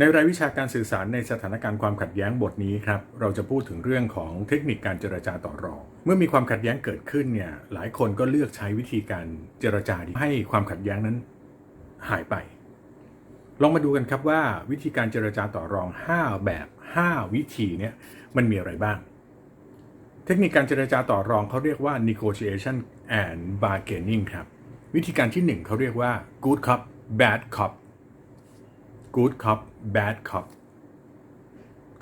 ในรายวิชาการสื่อสารในสถานการณ์ความขัดแย้งบทนี้ครับเราจะพูดถึงเรื่องของเทคนิคการเจรจาต่อรองเมื่อมีความขัดแย้งเกิดขึ้นเนี่ยหลายคนก็เลือกใช้วิธีการเจรจาที่ให้ความขัดแย้งนั้นหายไป ลองมาดูกันครับว่าวิธีการเจรจาต่อรอง 5 แบบ 5 วิธีเนี่ยมันมีอะไรบ้าง เทคนิคการเจรจาต่อรองเขาเรียกว่า negotiation and bargaining ครับวิธีการที่ 1เขาเรียกว่า good cop bad cop good cop bad cop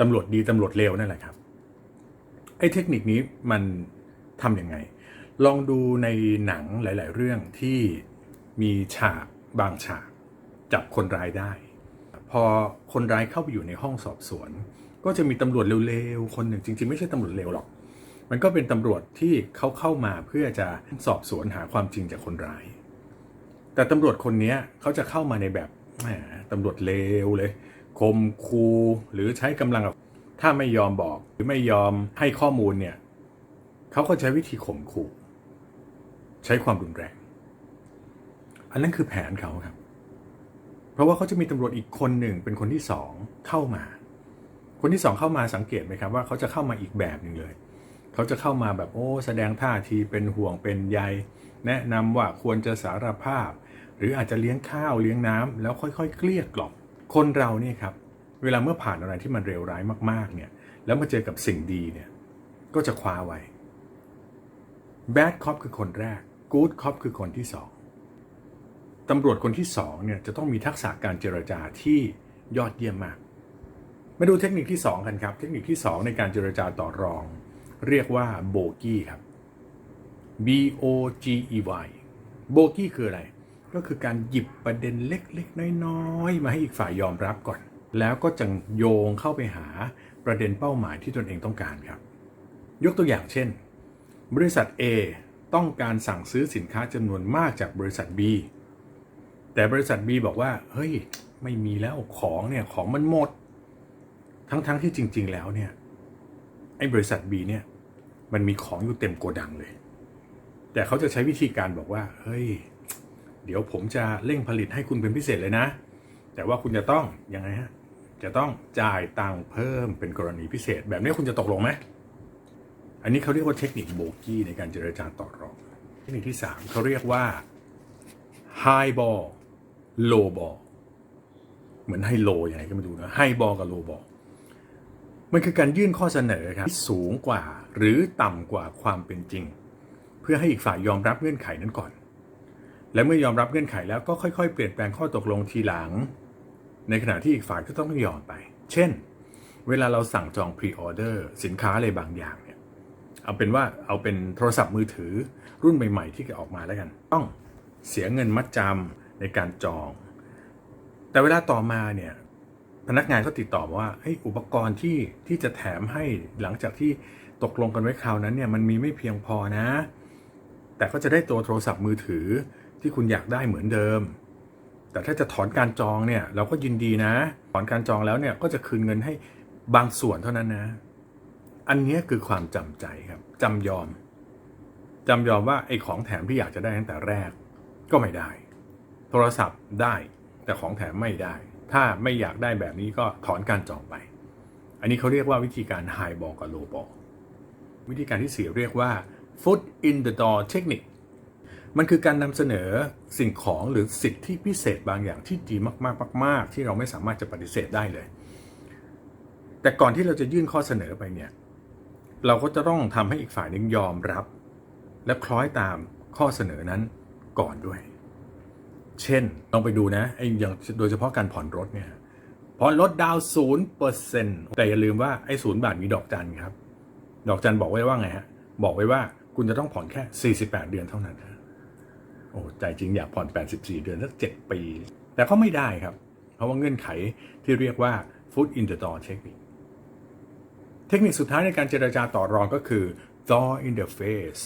ตำรวจดีตำรวจเลวนั่นแหละครับ ไอ้เทคนิคนี้มันทำยังไง ลองดูในหนังหลาย ๆ เรื่องที่มีฉากบางฉากจับคนร้ายได้ พอคนร้ายเข้าไปอยู่ในห้องสอบสวน ก็จะมีตำรวจเร็ว ๆ คนหนึ่งจริง ๆ ไม่ใช่ตำรวจเร็วหรอก มันก็เป็นตำรวจที่เขาเข้ามาเพื่อจะสอบสวนหาความจริงจากคนร้าย แต่ตำรวจคนนี้เขาจะเข้ามาในแบบ ตำรวจเลวเลยคมคูหรือใช้กำลังแบบถ้าไม่ยอมบอกหรือไม่ยอมให้ข้อมูลเนี่ยเขาก็ใช้วิธีข่มขู่ใช้ความรุนแรง อันนั้นคือแผนเขาครับ เพราะว่าเขาจะมีตำรวจอีกคนหนึ่งเป็นคนที่สองเข้ามา คนที่สองเข้ามาสังเกตไหมครับว่าเขาจะเข้ามาอีกแบบหนึ่งเลยเขาจะเข้ามาแบบโอ้แสดงท่าทีเป็นห่วงเป็นใย แนะนำว่าควรจะสารภาพ หรืออาจจะเลี้ยงข้าวเลี้ยงน้ำแล้วค่อยๆ เกลี้ยกล่อมคนเราเนี่ยครับเวลาเมื่อผ่านอะไรที่มันเลวร้ายมากๆเนี่ยแล้วมาเจอกับสิ่งดีเนี่ยก็จะคว้าไว้ bad cop คือคนแรก good cop คือคนที่สองตำรวจคนที่สองเนี่ยจะต้องมีทักษะการเจรจาที่ยอดเยี่ยมมาก มาดูเทคนิคที่2กันครับ เทคนิคที่2ในการเจรจาต่อรอง เรียกว่าโบกี้ครับ B O G E Y โบกี้คืออะไร ก็คือการหยิบประเด็นเล็กๆ น้อยๆ มาให้อีกฝ่ายยอมรับก่อน แล้วก็จะโยงเข้าไปหาประเด็นเป้าหมายที่ตนเองต้องการครับ ยกตัวอย่างเช่น บริษัท A ต้องการสั่งซื้อสินค้าจำนวนมากจากบริษัท B แต่บริษัท B บอกว่า เฮ้ย ไม่มีแล้วของเนี่ยของมันหมด ทั้งๆทที่จริง ๆ แล้วเนี่ยไอ้บริษัท B เนี่ยมันมีของอยู่เต็มโกดังเลย แต่เขาจะใช้วิธีการบอกว่า เฮ้ย เดี๋ยวผมจะเร่งผลิตให้คุณเป็นพิเศษเลยนะ แต่ว่าคุณจะต้องยังไงฮะจะต้องจ่ายตังค์เพิ่มเป็นกรณีพิเศษ แบบนี้คุณจะตกลงไหมอันนี้เขาเรียกว่าเทคนิคโบกี้ในการเจรจาต่อรองเทคนิคที่ 3เขาเรียกว่า high ball low ball เหมือนไฮโลยังไงก็ไม่รู้นะไฮบอลกับโลบอลมันคือการยื่นข้อเสนอครับที่สูงกว่าหรือต่ำกว่าความเป็นจริง เพื่อให้อีกฝ่ายยอมรับเงื่อนไขนั้นก่อน และเมื่อยอมรับเงื่อนไขแล้วก็ค่อย ๆ เปลี่ยนแปลงข้อตกลงทีหลัง ในขณะที่อีกฝ่ายก็ต้องยอมไป เช่น เวลาเราสั่งจองพรีออเดอร์สินค้าอะไรบางอย่างเนี่ย เอาเป็นว่าเอาเป็นโทรศัพท์มือถือรุ่นใหม่ ๆ ที่จะออกมาแล้วกัน ต้องเสียเงินมัดจำในการจอง แต่เวลาต่อมาเนี่ยพนักงานก็ติดต่อมาว่าเฮ้ยอุปกรณ์ที่ที่จะแถมให้หลังจากที่ตกลงกันไว้คราวนั้นเนี่ยมันมีไม่เพียงพอนะ แต่ก็จะได้ตัวโทรศัพท์มือถือ ที่คุณอยากได้เหมือนเดิม แต่ถ้าจะถอนการจองเนี่ย เราก็ยินดีนะ ถอนการจองแล้วเนี่ยก็จะคืนเงินให้บางส่วนเท่านั้นนะ อันนี้คือความจำใจครับจำยอมจำยอมว่าไอ้ของแถมที่อยากจะได้ตั้งแต่แรกก็ไม่ได้ โทรศัพท์ได้แต่ของแถมไม่ได้ ถ้าไม่อยากได้แบบนี้ก็ถอนการจองไป อันนี้เขาเรียกว่าวิธีการ high ball กับ low ball วิธีการที่สี่เรียกว่า foot in the door technique มันคือการนำเสนอสิ่งของหรือสิทธิพิเศษบางอย่างที่ดีมากๆมาก ๆ ที่เราไม่สามารถจะปฏิเสธได้เลย แต่ก่อนที่เราจะยื่นข้อเสนอไปเนี่ย เราก็จะต้องทำให้อีกฝ่ายหนึงยอมรับ และคล้อยตามข้อเสนอนั้นก่อนด้วย เช่นลองไปดูนะไอ้อย่างโดยเฉพาะการผ่อนรถเนี่ยผ่อนรถดาวศูนย์เปอร์เซ็นต์แต่อย่าลืมว่าไอ้ศูนย์บาทมีดอกจันครับ ดอกจันบอกไว้ว่าไงฮะบอกไว้ว่าคุณจะต้องผ่อนแค่ 48 เดือนเท่านั้นนะ อ้ใจจริงอยากผ่อน 84 เดือนสัก7ปี แต่ก็ไม่ได้ครับ เพราะว่าเงื่อนไขที่เรียกว่า foot in the door technique เทคนิคสุดท้ายในการเจรจาต่อรองก็คือ door in the face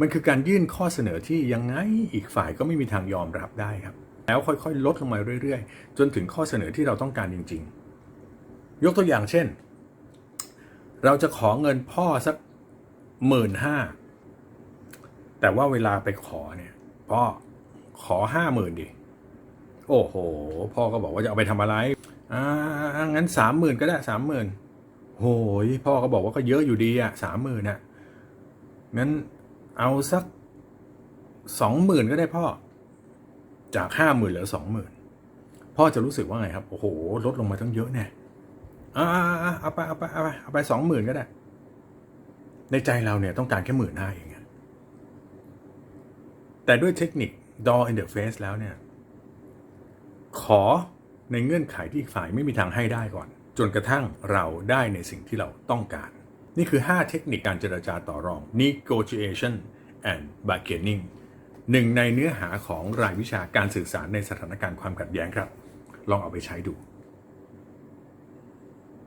มันคือการยื่นข้อเสนอที่ยังไงอีกฝ่ายก็ไม่มีทางยอมรับได้ครับ แล้วค่อยๆ ลดลงมาเรื่อยๆ จนถึงข้อเสนอที่เราต้องการจริง ๆ ยกตัวอย่างเช่น เราจะขอเงินพ่อสักหมื่นห้าแต่ว่าเวลาไปขอเนี่ย พ่อขอห้าหมื่นดิ โอ้โห พ่อก็บอกว่าจะเอาไปทำอะไร อ่า งั้นสามหมื่นก็ได้สามหมื่นโหยพ่อก็บอกว่าก็เยอะอยู่ดีอะสามหมื่นอะงั้นเอาสักสองหมื่นก็ได้พ่อ จากห้าหมื่นเหลือสองหมื่นพ่อจะรู้สึกว่าไงครับ โอ้โห ลดลงมาตั้งเยอะแน่อ่าเอาไปเอาไปเอาไปเอาไปสองหมื่นก็ได้ ในใจเราเนี่ยต้องการแค่หมื่นห้าเอง แต่ด้วยเทคนิค door interface แล้วเนี่ย ขอในเงื่อนไขที่อีกฝ่ายไม่มีทางให้ได้ก่อน จนกระทั่งเราได้ในสิ่งที่เราต้องการ นี่คือ 5 เทคนิคการเจรจาต่อรอง negotiation and bargaining หนึ่งในเนื้อหาของรายวิชาการสื่อสารในสถานการณ์ความขัดแย้งครับ ลองเอาไปใช้ดู